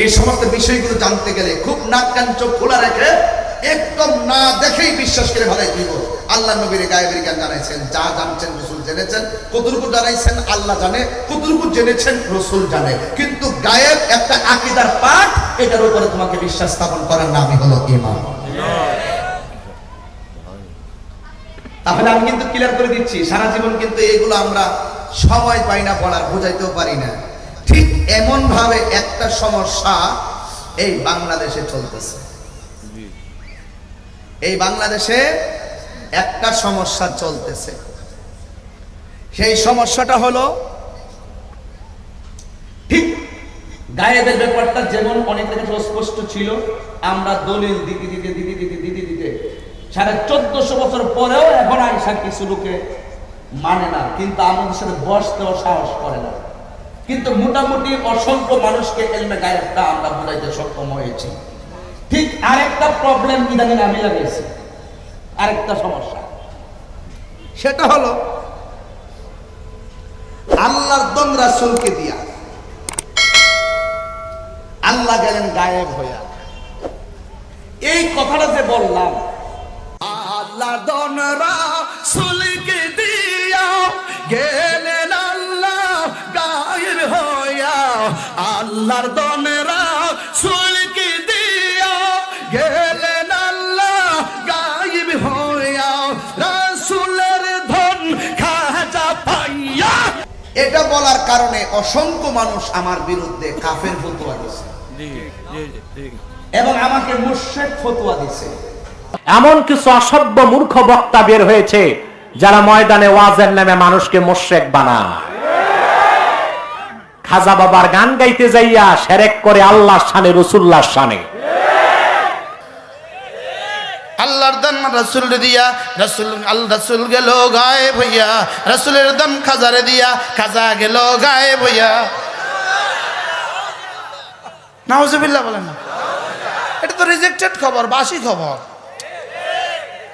এই সমস্ত বিষয়গুলো জানতে গেলে খুব নাক কান চোখ খোলা রেখে একদম না দেখেই বিশ্বাস করে ভালাই দিব আল্লাহ নবীর গায়েবের জ্ঞান জানাইছেন, যা জানছেন রসুল জেনেছেন, কতটুকু জানাইছেন আল্লাহ জানে, কতটুকু জেনেছেন রসুল জানে। কিন্তু গায়েব একটা আকিদার পাঠ, এটার উপরে তোমাকে বিশ্বাস স্থাপন করার নামই হলো ইমান তাহলে আমি কিন্তু ক্লিয়ার করে দিচ্ছি, সারা জীবন কিন্তু এগুলো আমরা সময় পাই না পড়ার, বোঝাইতেও পারি না। এমন ভাবে একটা সমস্যা এই বাংলাদেশে চলতেছে। এই বাংলাদেশে একটা সমস্যা চলতেছে। সেই সমস্যাটা হলো ঠিক গায়েবের ব্যাপারটা যেমন অনেকের কাছে অস্পষ্ট ছিল আমরা দলিল দিতে দিতে দিতে দিতে দিতে দিতে সাড়ে চোদ্দশো বছর পরেও এখন আইসা কিছু লোকে মানে না কিন্তু আমাদের সাথে বসতেও সাহস করে না। কিন্তু মোটামুটি অসংখ্য মানুষকে এলমে গায়েবটা আমরা বোঝাইতে সক্ষম হয়েছি। ঠিক আরেকটা প্রবলেম ইদানিং আমি লাগিয়েছি আরেকটা সমস্যা। সেটা হলো, আল্লাহর দন রাসুলকে দিয়া, আল্লাহ গেলেন গায়েব হইয়া। এই কথাটা যে বললাম আল্লাহ দন রাসূলকে আল্লাহর দন রাসূলকে দিয়া গেলেন আল্লাহ গায়েব হইয়া। রাসূলের ধন খাজা পাইয়া। এটা বলার কারণে অসংখ্য মানুষ আমার বিরুদ্ধে কাফের ফতোয়া দিছে এবং আমাকে মুর্শেদ ফতুয়া দিছে এমন কিছু অসভ্য মূর্খ বক্তা বের হয়েছে যারা ময়দানে ওয়াজের নামে মানুষকে মোশেক বানায়। খাজা বাবার গান গাইতে যাইয়া সেরেক করে আল্লাহ শানে রসুল্লাহ শানে। আল্লাহর দান রাসুল দিয়া, রাসুল আল রাসুল গেল গায়ে ভইয়া রাসুলের দান খাজারে দিয়া, খাজা গেল গায়ে ভইয়া নাউজুবিল্লাহ বলেন না। এটা তো রিজেক্টেড খবর, বাসি খবর।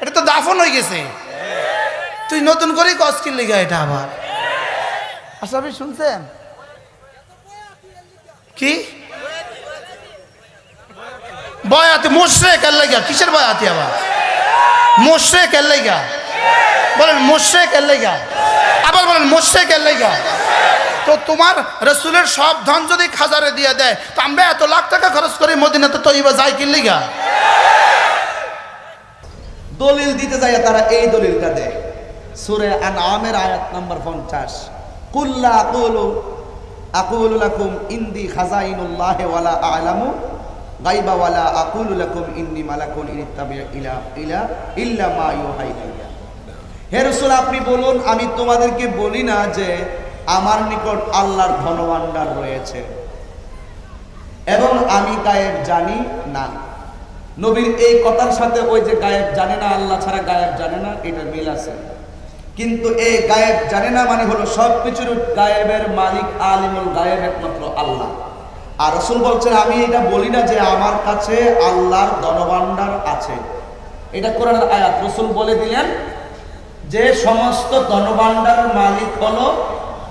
এটা তো দাফন হয়ে গেছে। তুই নতুন করে কস্কিল লিগা এটা আবার? আপনি শুনছেন? কি? বয়াতি মোশরে কাল লাগা, কিসের বয়াতি আবার? মোশরে কাল লাগা। বলেন মোশরে কাল লাগা। আবার বলেন মোশরে কাল লাগা। তো তোমার রসুলের সব ধন যদি খাজারে দিয়ে দেয়, তো আমরা এত লাখ টাকা খরচ করি মদিনাতে তো এবার যাই কি লিগা? দলিল দিতে যায় তারা এই দলিলটা দেয়। সুরে আনআমের আয়াত নাম্বার 50 কুল্লা আকুলু আকুলু লাকুম ইন্দি খাজাইনুল্লাহ ওয়ালা আ'লামু গায়বা ওয়ালা আকুলু লাকুম ইন্নি মালাকুন ইলা ইলা, ইল্লা মা ইলাইয়া। হে রাসূল, আপনি বলুন, আমি তোমাদেরকে বলি না যে আমার নিকট আল্লাহর ধনভাণ্ডার রয়েছে। এবং আমি গায়েব জানি না। নবীর এই কথার সাথে ওই যে গায়েব জানে না, আল্লাহ ছাড়া গায়েব জানে না, এটা মিল আছে। কিন্তু এই গায়েব জানে না মানে হলো সব কিছুর গায়েবের মালিক আলিমুল গায়েব একমাত্র আল্লাহ। আর রসুল বলছেন, আমি এটা বলি না যে আমার কাছে আল্লাহর ধনভাণ্ডার আছে। এটা কোরআনের আয়াত। রসুল বলে দিলেন যে সমস্ত ধনভাণ্ডারের মালিক হলো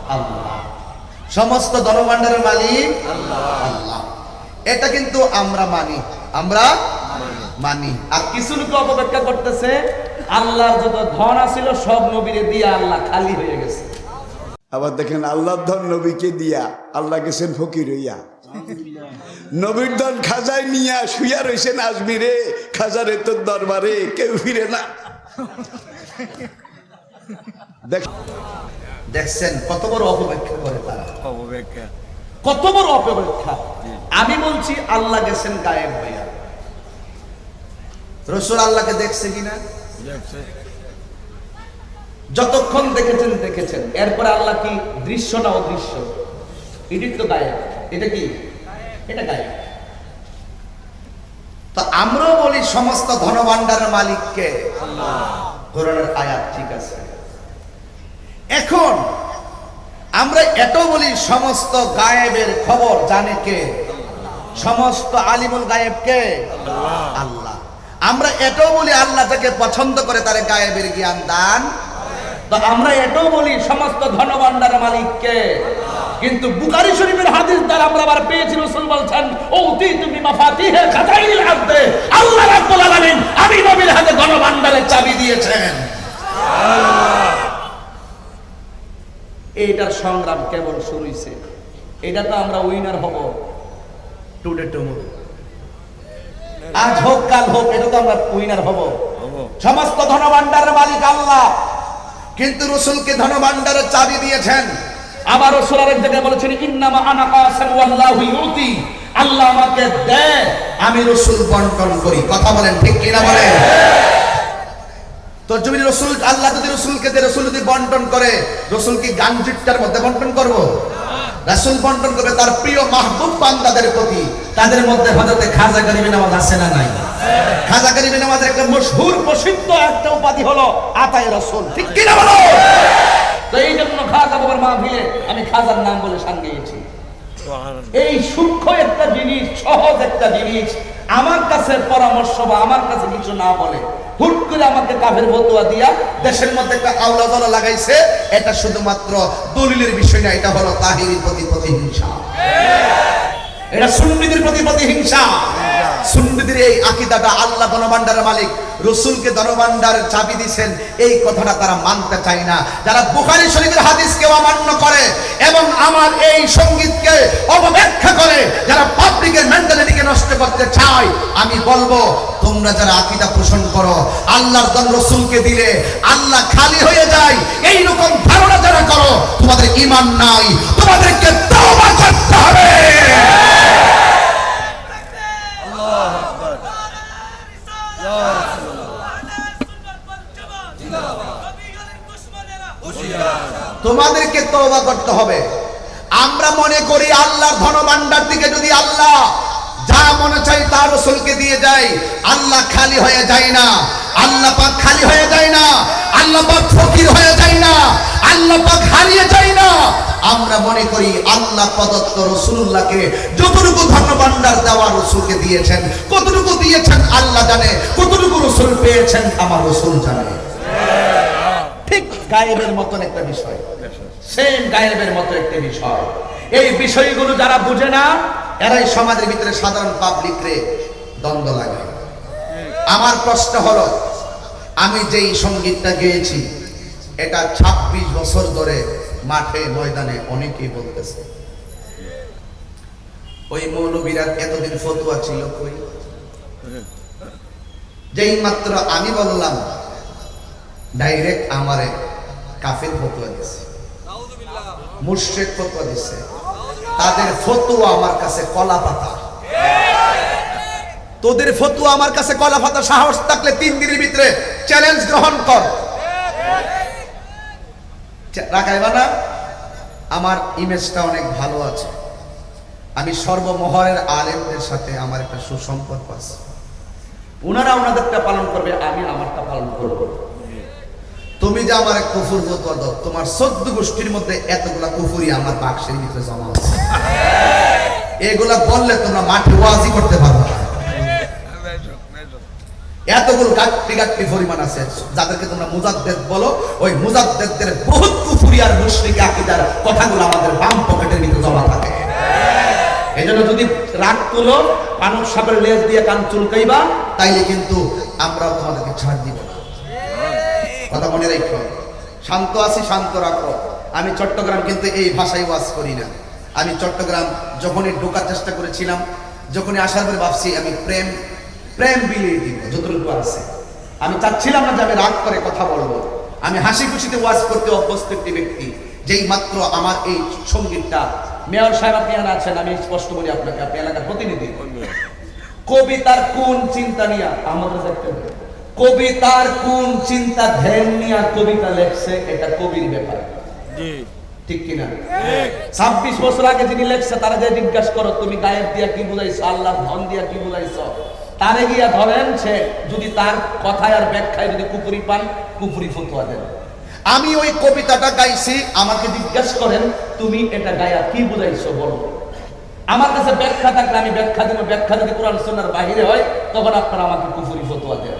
আল্লাহ। সমস্ত ধনভাণ্ডারের মালিক আল্লাহ। এটা কিন্তু আমরা মানি। আমরা মানি। আর কিছু লোক অপব্যাখ্যা করতেছে আল্লাহর যত ধন আছিল সব নবীরে দিয়ে আল্লাহ খালি হয়ে গেছে। আবার দেখেন আল্লাহর ধন নবীকে দিয়া আল্লাহ গেছেন ফকির হইয়া। নবীর ধন খাজায় নিয়া শুয়া রয়েছেন আজমিরে খাজারে তোর দরবারে কেউ ফিরে না। দেখছেন কত বড় অপব্যাখ্যা করে তারা। কত বড় অপব্যাখ্যা। আমি বলছি আল্লাহ গেছেন গায়েব হইয়া। রসুল আল্লাহকে দেখছে কিনা? যতক্ষণ দেখেছেন দেখেছেন। এরপরে আল্লাহ কি দৃশ্য না অদৃশ্য? এটি তো গায়েব। এটা কি? এটা গায়েব। তো আমরাও বলি সমস্ত ধনভাণ্ডারের মালিককে। আয়াত ঠিক আছে। এখন আমরা এটাও বলি সমস্ত গায়েবের খবর জানে কে? সমস্ত আলিমুল গায়েব কে? আল্লাহ। আমরা এটাও বলি আল্লাহ তাকে পছন্দ করে তার গায়েবের জ্ঞান দান। তো আমরা এটাও বলি সমস্ত ধনভাণ্ডার মালিককে। কিন্তু বুখারী শরীফের হাদিস দ্বারা আমরা আবার পেয়েছি, রাসূল বলছেন ও তি তুমি মাফাতিহে খাজাইল আরদে। আল্লাহ রাব্বুল আলামিন আমি নবীর হাতে গণভান্ডারের চাবি দিয়েছেন। এইটার সংগ্রাম কেবল শুরু হইছে। এটা তো আমরা উইনার হব। Today tomorrow. আজ হোক কাল হোক এটা তো আমরা উইনার হব। সমস্ত ধনভাণ্ডারের মালিক আল্লাহ। কিন্তু রসুলকে ধনভাণ্ডারের চাবি দিয়েছেন। আবার রসুল আরেক জায়গায় বলেছেন ইন্নামা আনা কাসাম ওয়াল্লাহু ইউতি। আল্লাহ আমাকে দেয়। আমি রসুল বন্টন করি। কথা বলেন ঠিক কিনা বলেন? তো যদি রসুল আল্লাহ যদি রসুলকে দিয়ে রসুল যদি বন্টন করে রসুল কি গাঞ্জিটার মধ্যে বন্টন করব? রাসুল বন্টন করবে তার প্রিয় মাহবুব বান্দাদের প্রতি। তাদের মধ্যে হযরতে খাজা গরিবী নামাজ আছে না নাই? খাজা গরিবি নামাজের একটা মশহুর প্রসিদ্ধ একটা উপাধি হলো আতাই রসুল। ঠিক কিনা বলো? তো এই জন্য খাজা বাবার মাহফিলে আমি খাজার নাম বলে সান গিয়েছি এই সূক্ষ্ম একটা জিনিস, সহজ একটা জিনিস আমার কাছে পরামর্শ বা আমার কাছে কিছু না বলে হুট করে আমাকে কাফের ফতুয়া দিয়া দেশের মধ্যে একটা আওলা দলা লাগাইছে। এটা শুধুমাত্র দলিলের বিষয় না, এটা হলো তাহিরির প্রতি প্রতিহিংসা। এটা সুন্নিদের প্রতি প্রতিহিংসা। সুন্নিদের এই আকিদাটা আল্লাহ ধনভাণ্ডারের মালিক, রসুলকে ধনভাণ্ডারের চাবি দিছেন। এই কথাটা তারা মানতে চায় না। যারা বুখারী শরীফের হাদিসকে অমান্য করে এবং আমার এই সঙ্গীতকে অপব্যাখ্যা করে, যারা পাবলিকের মেন্টালিটিকে নষ্ট করতে চায়, আমি বলব, তোমরা যারা আকিদা পোষণ করো, আল্লাহর দল রসুলকে দিলে আল্লাহ খালি হয়ে যায়। এই রকম ধারণা যারা করো, তোমাদের ইমান নাই। তোমাদেরকে তওবা করতে হবে। তোমাদেরকে তওবা করতে হবে। আমরা মনে করি আল্লাহর ধনভাণ্ডার দিকে যদি আল্লাহ যা মনে চাই তার রসুলকে দিয়ে যায় আল্লাহ খালি হয়ে যায় না, আল্লাহ পাক খালি হয়ে যায় না, আল্লাহ পাক ফকির হয়ে যায় না, আল্লাহ পাক হারিয়ে যায় না। আমরা মনে করি আল্লাহ প্রদত্ত রসুল্লাহকে যতটুকু ধনভাণ্ডার দেওয়া রসুলকে দিয়েছেন, কতটুকু দিয়েছেন আল্লাহ জানে, কতটুকু রসুল পেয়েছেন, আমার রসুল জানে। ঠিক গায়েবের মতন একটা বিষয়। সেম গায়েবের মতো একটা বিষয়। এই বিষয়গুলো যারা বুঝে না, এরাই সমাজের ভিতরে সাধারণ পাবলিক রে দ্বন্দ্ব লাগে আমার প্রশ্ন হলো, আমি যেই সঙ্গীতটা গেয়েছি, এটা ২৬ বছর ধরে মাঠে, ময়দানে অনেকেই বলতেছে। ওই মৌলবীরা এতদিন ফতুয়া ছিল কই? যেই মাত্র আমি বললাম ডাইরেক্ট আমারে কাফের ফতুয়া দিছে। মুর্শেক ফতুয়া দিছে। তাদের ফতুয়া আমার কাছে কলা পাতা। তোদের ফতুয়া আমার কাছে কলা পাতা সাহস থাকলে তিন দিনের ভিতরে চ্যালেঞ্জ গ্রহণ কর। রাখাইবা না? আমার ইমেজটা অনেক ভালো আছে। আমি সর্বমহরের আলেমদের সাথে আমার একটা সুসম্পর্ক আছে। ওনারা ওনাদেরটা পালন করবে, আমি আমারটা পালন করব। তুমি যে আমার কুফুর দাও, তোমার চোদ্দ গোষ্ঠীর মধ্যে এতগুলা কুফুরি আমার বাক্সের ভিতরে জমা আছে এগুলা বললে তোমরা মাঠে ওয়াজি করতে পারবে এতগুলো গাট্টি গাট্টি পরিমাণ আছে, যাদেরকে তোমরা মুজাদ্দেদ বলো, ওই মুজাদ্দেদদের বহুত কুফুরি আর মুশরিক আকীদার কথাগুলো আমাদের বাম পকেটের ভিতরে জমা থাকে। এই জন্য যদি রাগ তুলো, মানব সাপের লেজ দিয়ে কান চুলকাইবা, তাইলে কিন্তু আমরাও তোমাদেরকে ছাড় দিব। কথা মনে রাখো। শান্ত আছি শান্ত রাখো। আমি চট্টগ্রাম কিন্তু এই ভাষায় ওয়াজ করি না। আমি চট্টগ্রাম যখনই ঢোকার চেষ্টা করেছিলাম যখনই আসার পরে ভাবছি আমি প্রেম প্রেম বিলিয়ে দিব যতটুকু আছে। আমি চাচ্ছিলাম না যে আমি রাগ করে কথা বলব। আমি হাসি খুশিতে ওয়াজ করতে অভ্যস্ত একটি ব্যক্তি যেই মাত্র আমার এই সঙ্গীতটা। মেয়র সাহেব আপনি আছেন আমি স্পষ্ট বলি আপনাকে আপনি এলাকার প্রতিনিধি। কবিতার কোন চিন্তা নিয়ে? আমাদের দেখতে হবে। কবিতার কোন চিন্তা ধ্যান নিয়ে কবিতা লেখছে এটা কবির ব্যাপার। ঠিক কিনা? ছাব্বিশ বছর আগে যিনি লেখছে তারা যে জিজ্ঞাসা করো তুমি গায়েব দিয়া কি বুঝাইছো আল্লাহ ধন দিয়া কি বুঝাইছো? তারে গিয়া ধরেন সে যদি তার কথায় আর ব্যাখ্যায় যদি কুপুরি পান কুপুরি ফতুয়া দেন। আমি ওই কবিতাটা গাইছি আমাকে জিজ্ঞাসা করেন তুমি এটা গায়া কি বুঝাইছো বলো। আমার কাছে ব্যাখ্যা থাকলে আমি ব্যাখ্যা দেবো ব্যাখ্যা যদি কোরআন সুন্নার বাহিরে হয় তখন আপনারা আমাকে কুফুরি ফতোয়া দেন।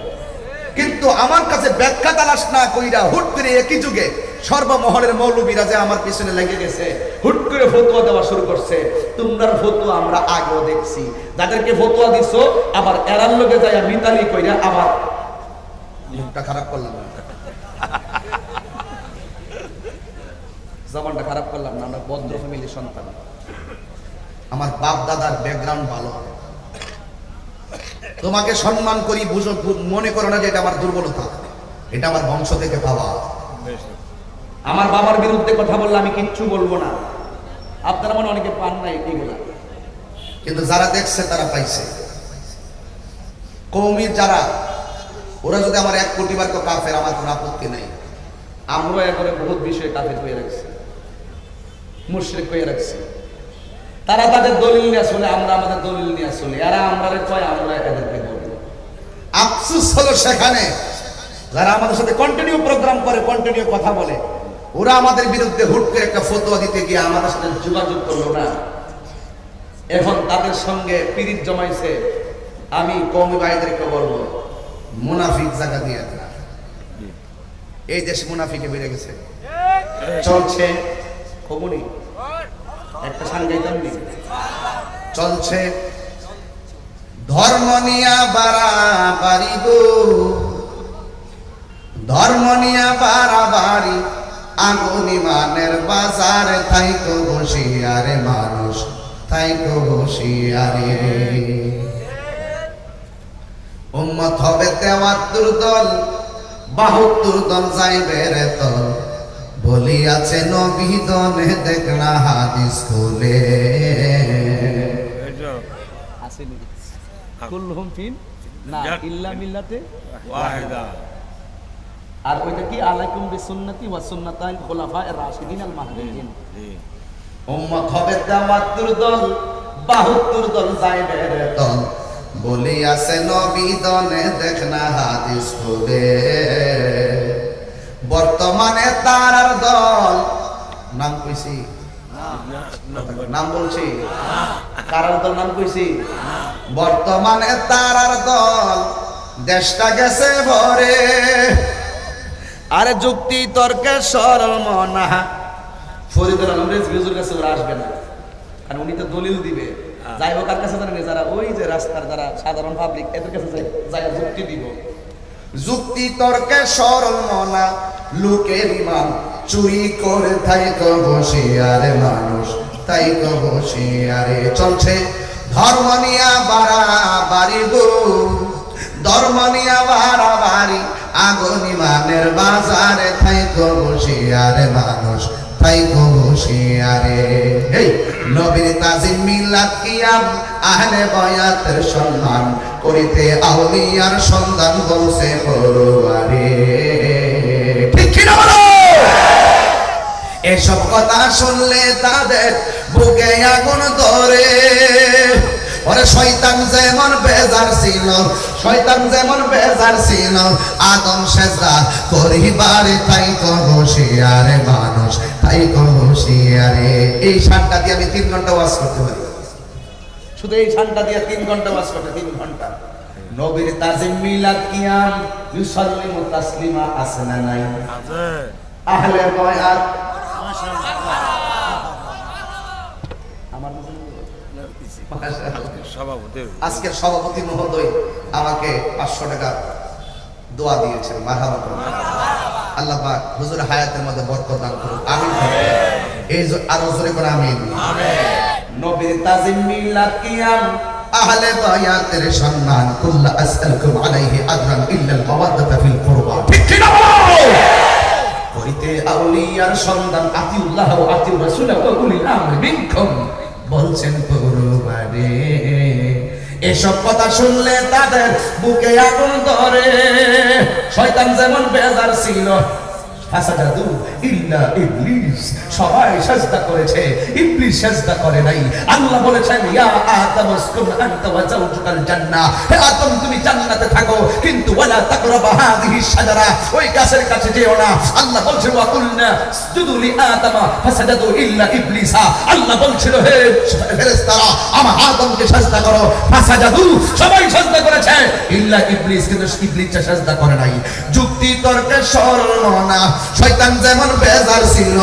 কিন্তু আমার কাছে ব্যাখ্যা তালাশ না কইরা হুট করে একই যুগে সর্বমহলের মৌলবীরা যে আমার পিছনে লেগে গেছে, হুট করে ফতুয়া দেওয়া শুরু করছে। তোমরার ফতুয়া আমরা আগেও দেখছি। যাদেরকে ফতুয়া দিছ, আবার এরার লোকে যায় মিতালি কইরা আবার মুখটা খারাপ করলাম। জবানটা খারাপ করলাম না, আমরা ভদ্র ফ্যামিলির সন্তান। আমার বাপ দাদার ব্যাকগ্রাউন্ড ভালো। তোমাকে সম্মান করি, বুঝো মনে করো না যে এটা আমার দুর্বলতা। এটা আমার বংশ থেকে পাওয়া। আমার বাবার বিরুদ্ধে কথা বললে আমি কিচ্ছু বলব না। আপনারা মনে অনেকে পান নাই এগুলা। কিন্তু যারা দেখছে, তারা পাইছে। কৌমির যারা, ওরা যদি আমার এক কোটি বার কাফের, আমার কোনো আপত্তি নেই। আমরা এরপরে বহুত বিষয়ে কাফের হয়ে রাখছি। মুশরিক হয়ে রাখছি। তারা তাদের দলিল নিয়ে আসলে আমরা আমাদের দলিল নিয়ে আসলে এরা আমরা কয়, আমরা এদেরকে বলি। আফসুস হলো সেখানে। যারা আমাদের সাথে কন্টিনিউ প্রোগ্রাম করে কন্টিনিউ কথা বলে, ওরা আমাদের বিরুদ্ধে হুট করে একটা ফতোয়া দিতে গিয়ে আমাদের সাথে যোগাযোগ করল না। এখন তাদের সঙ্গে পিরিত জমাইছে, আমি কৌমি ভাইদেরকে বলব, মুনাফিক জায়গা দেয়। এই দেশ মুনাফিকে বেড়ে গেছে। চলছে খবরই একটা সাংগাইতাম চলছে। ধর্ম নিয়া বাড়াবাড়ি গো ধর্ম নিয়া বাড়াবাড়ি, আগুনি মানের বাজারে থাইকো বসিয়ারে মানুষ থাইকো বসিয়ারে উম্মত হবে তেওয়াত্তর দল, বাহাত্তর দল যাইবে রে তল বলিয়াছে নবী দনে দেখনা হাদিস খুলে। কুল্লুহুম ফিন? না ইল্লা মিল্লাতে। আর ওইটা কি? আলাইকুম বিসুন্নতি ওয়া সুন্নাতাল খুলাফা এর রাশিদিন আল মাহদিন উম্মত হবে তেওয়াত্তর দল দল। বলিয়াছে নবী দনে দেখনা হাদিস খুলে। বর্তমানে তারার দল। নাম কইছি? নাম বলছি? কারার দল নাম কইছি? বর্তমানে তারার দল। দেশটা গেছে ভরে। আরে যুক্তি তর্কে সরল মনা। ফরিদুল আলম রেজভি হুজুর কাছে ওরা আসবে না। কারণ উনি তো দলিল দিবে। যাই হোক কার কাছে জানেন যারা ওই যে রাস্তার যারা সাধারণ পাবলিক এদের কাছে যাই যুক্তি দিব। যুক্তি তর্কে সরল মনা লোকের মান চুরি করে তাই তো বসিয়ারে মানুষ, তাই তো বসিয়ারে চলছে ধর্ম নিয়া বাড়া বাড়ি গো। ধর্ম নিয়া বাড়া বাড়ি আগুন মানের বাজারে তাই তো বসিয়ারে মানুষ তাই বসিয়ারে এই, নবীর তাজিম মিলাদ কিয়াম, আহলে বয়াতের সম্মান করিতে আউলিয়ার সন্ধান বলছে পড়ুয়ারে ঠিক কিনা বলো? এসব কথা শুনলে তাদের বুকে আগুন ধরে। ওরে শয়তান যেমন বেজার ছিল, শয়তান যেমন বেজার ছিল, আদম সেজদা করিবারে তাই তো হুঁশিয়ারে মানুষ, তাই তো হুঁশিয়ারে। এই সাতটা দিয়ে আমি তিন ঘণ্টা ওয়াজ করতে পারি। শুধু এই শানটা দিয়ে তিন ঘণ্টা বাস করতে, তিন ঘণ্টা। নবীর তাজিম মিলাদ কিয়াম ইউসাল্লিমু তাসলিমা আছে না নাই? আছে আহলে বয়াত আমার আজকের সভাপতি মহোদয় আমাকে পাঁচশো টাকা দোয়া দিয়েছেন, মারহাবা। আল্লাহ হুজুর হায়াতের মধ্যে বরকত দান করুন আমিন। এই আরও জোরে করে আমিন। নবীর তাজিম কিয়াম। আহলে বায়াতের সম্মান, কুল্লা আসআলকুম আলাইহি আজরান ইল্লা আল মাওয়াদ্দাতা ফিল কুরবা। ঠিক কি না হইতে আউলিয়ার সন্ধান আতিউল্লাহ ও আতিউ রাসূল ও উলিল আমরি মিনকুম। বলছেন পূর্বারে এসব কথা শুনলে তাদের বুকে আগুন ধরে। শয়তান যেমন বেজার ছিল ফাসাদাদু ইল্লা ইবলিস। সবাই সাজদা করেছে, ইবলিস সাজদা করে নাই। আল্লাহ বলেছেন, ইয়া আদম উসকুন আনতা ওয়া জান্নাহ। হে আদম, তুমি জান্নাতে থাকো, কিন্তু ওয়ালা তাকরাবা হাযিহি শাজারা। ওই গাছের কাছে যেও না। আল্লাহ বলছেন ওয়া কুলনা সুজুদু লি আদম, ফাসাদাদু ইল্লা ইবলিসা। আল্লাহ বলছিল, হে ফেরেশতারা, আমার আদমকে সাজদা করো। ফাসাদাদু, সবাই সাজদা করেছে। ইল্লা ইবলিস, কিন্তু ইবলিস সাজদা করে নাই। যুক্তি তর্কে সরল না। শয়তান যেমন বেজার ছিল,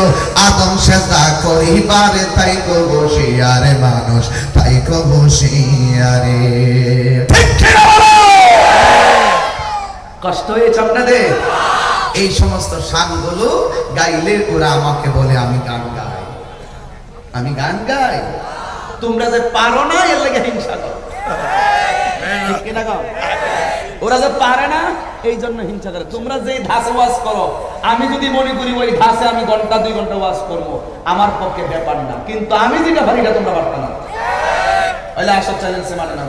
আদম সেজদা করিবারে তাই কো বসিয়ারে মানুষ, তাই কো বসিয়ারে? কষ্ট হয়েছে আপনাদের? এই সমস্ত শানগুলো গাইলে ওরা আমাকে বলে, আমি গান গাই। আমি গান গাই। তোমরা যে পারো না, এর লেগে হিংসা করো? ওরা যে পারে না এই জন্য হিংসা করে। তোমরা যে ধাসে ওয়াজ করো আমি যদি মনে করি ওই ধাসে আমি ঘণ্টা দুই ঘণ্টা ওয়াজ করব আমার পক্ষে ব্যাপার না। কিন্তু আমি যেটা পারি এটা তোমরা পারতো না। তাহলে চ্যালেঞ্জে মানে না।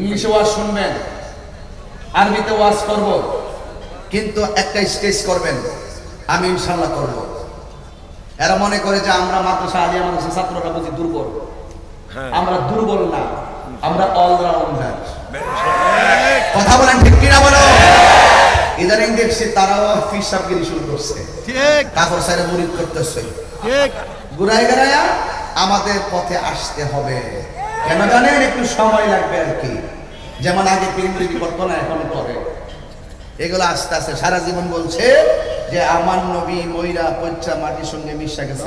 ইংলিশে ওয়াজ শুনবেন আরবিতে ওয়াজ করব কিন্তু একটা স্টেজ করবেন আমি ইনশাল্লাহ করব। এরা মনে করে যে আমরা মাদ্রাসা আলিয়া মাদ্রাসা ছাত্ররা বুঝি দুর্বল। আমরা দুর্বল না আমরা অলরাউন্ডার কথা বলেন ঠিক কিনা বলো? ইদানিং দেখছি তারাও ফিস ফিসাবগিরি শুরু করছে। ঠিক। কাপড় সাইডে মুড়িদ করতেছে। ঠিক। গুড়াই গড়াইয়া আমাদের পথে আসতে হবে। কেন জানেন একটু সময় লাগবে আর কি? যেমন আগে পিরিমুড়ি করতো না এখন করে। এগুলো আস্তে আস্তে সারা জীবন বলছে যে আমার নবী ময়রা পচ্চা মাটির সঙ্গে মিশা গেছে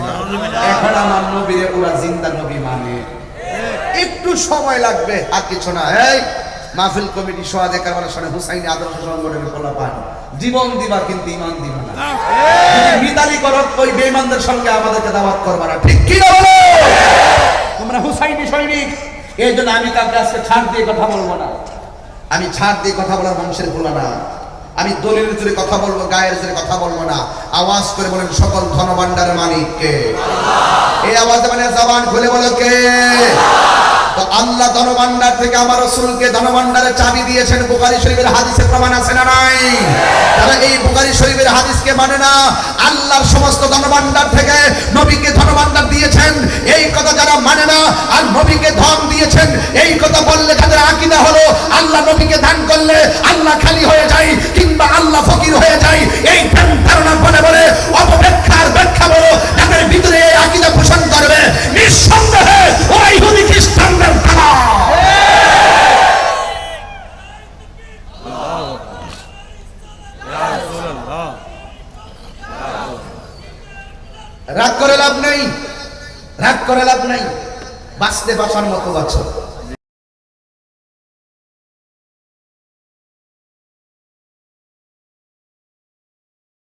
এখন আমার নবীরে ওরা জিন্দা নবী মানে। একটু সময় লাগবে আর কিছু না। এই মাহফিল কমিটি সোয়াদে কারবার সনে হুসাইনি আদর্শ সংগঠনের খোলা পান জীবন দিবা কিন্তু ইমান দিবা না। মিতালি করো ওই বেঈমানদের সঙ্গে আমাদেরকে দাওয়াত করবা না। ঠিক কি না বলো? তোমরা হুসাইনি সৈনিক। এই জন্য আমি কাউকে আজকে ছাড় দিয়ে কথা বলব না। আমি ছাড় দিয়ে কথা বলার মানুষের ভুলা না। আমি দলিল জুড়ে কথা বলব গায়ের জুড়ে কথা বলব না। আওয়াজ করে বলেন সকল ধনভাণ্ডারের মালিক কে? এই আওয়াজে মানে জবান খুলে বলো কে? আল্লাহ ধনভাণ্ডার থেকে আমার রসুলকে ধনভাণ্ডারের চাবি দিয়েছেন বুখারী শরীফের হাদিসের প্রমাণ আছে না নাই? তারা এই বুখারী শরীফের হাদিসকে মানে না, আল্লাহর সমস্ত ধনভাণ্ডার থেকে নবীকে ধনভাণ্ডার দিয়েছেন। এই কথা যারা মানে না আর নবীকে ধন দিয়েছেন, এই কথা বললে তাদের আকিদা হলো আল্লাহ নবীকে দান করলে আল্লাহ খালি হয়ে যায় কিংবা আল্লাহ ফকির হয়ে যায়। এই বাঁচতে বাঁচার মতো বাঁচো।